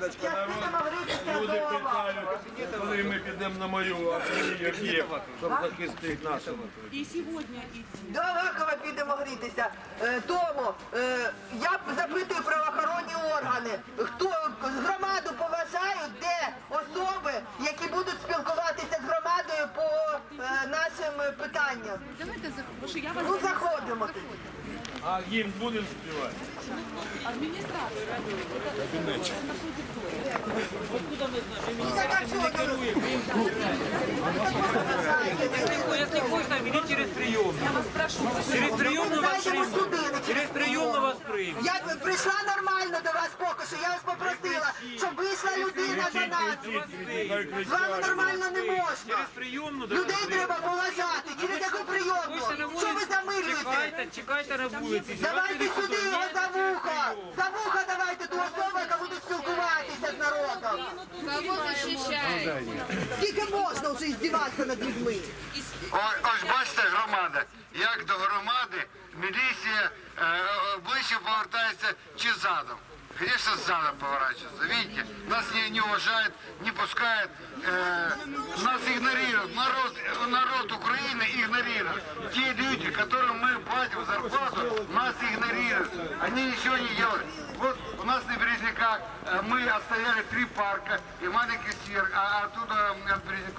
Народ, люди питають, коли ми підемо на мою об'єкт, щоб захистити нашого. И сегодня, и До Авакова підемо грітися. Е, Тому е, я запитую правоохоронні органи, хто громаду поважають, де особи, які будуть спілкуватися з громадою по е, нашим питанням. давайте заходимо. Потому что я вас Ну заходимо. тоді. А їм будемо співати? администрация. Так, а чого ви? Если хочешь, вели через прием. Я вас прошу. Через приемную вас Зайдемо примут. сюди, не Через приемную вас примут. Я б прийшла поки що. Я вас попросила, щоб вийшла людина до нас. З вами нормально не можна. Через Людей треба поважати. Через яку на Що ви вулицю, замилюєте? чекайте, на вулиці. Давайте сюди його за вуха. За вуха давайте ту особу, яка буде спілкуватися з народом. Кого защищает? Скільки можна вже здіватися над людьми? О- Ось бачите, громада, як до громади міліція е, ближче повертається чи задом. Конечно, задом поворачивается. Видите, нас не, не уважают, не пускают, э, нас игнорируют. Народ, народ Украины игнорирует. Те люди, которым мы платим зарплату, нас игнорируют. Они ничего не делают. Вот у нас на Березняках э, мы отстояли три парка и маленький сир, а оттуда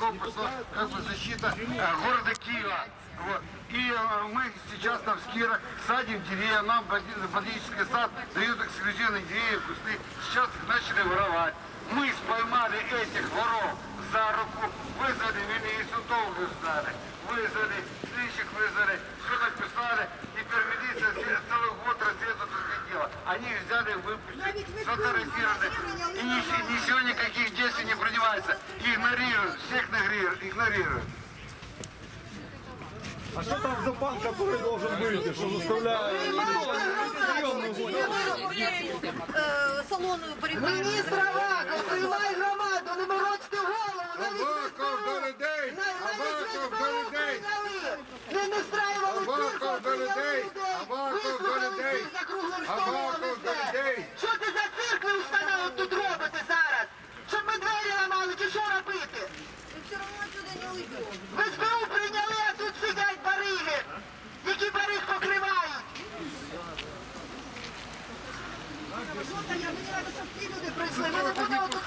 пошла как бы защита э, города Киева. Вот. И э, мы сейчас там в Скирах садим деревья, нам ботанический сад дают эксклюзивные деревья, кусты. Сейчас их начали воровать. Мы споймали этих воров за руку, вызвали милицию, долго ждали. Вызвали, слідчих вызвали, все написали. Теперь милиция целый год расследует это дело. Они взяли, выпустили, сфотографировали. И ничего, ничего, игнорируют. А що там за пан, який должен вийти, що заставляє? салону Міністр Аваков, приймай громаду, не морочте голову, навіть Аваков до людей! Аваков до людей! Не не встраювали Аваков до людей! Аваков до людей! Аваков і до все. людей! Що це за цирк ви установи тут робите зараз? Щоб ми двері ламали, чи що робити? все равно отсюда не уйдем. В СБУ прийняли, а тут сидять бариги, які бариг покривають. Я хотіла, щоб всі люди прийшли. Ми не тут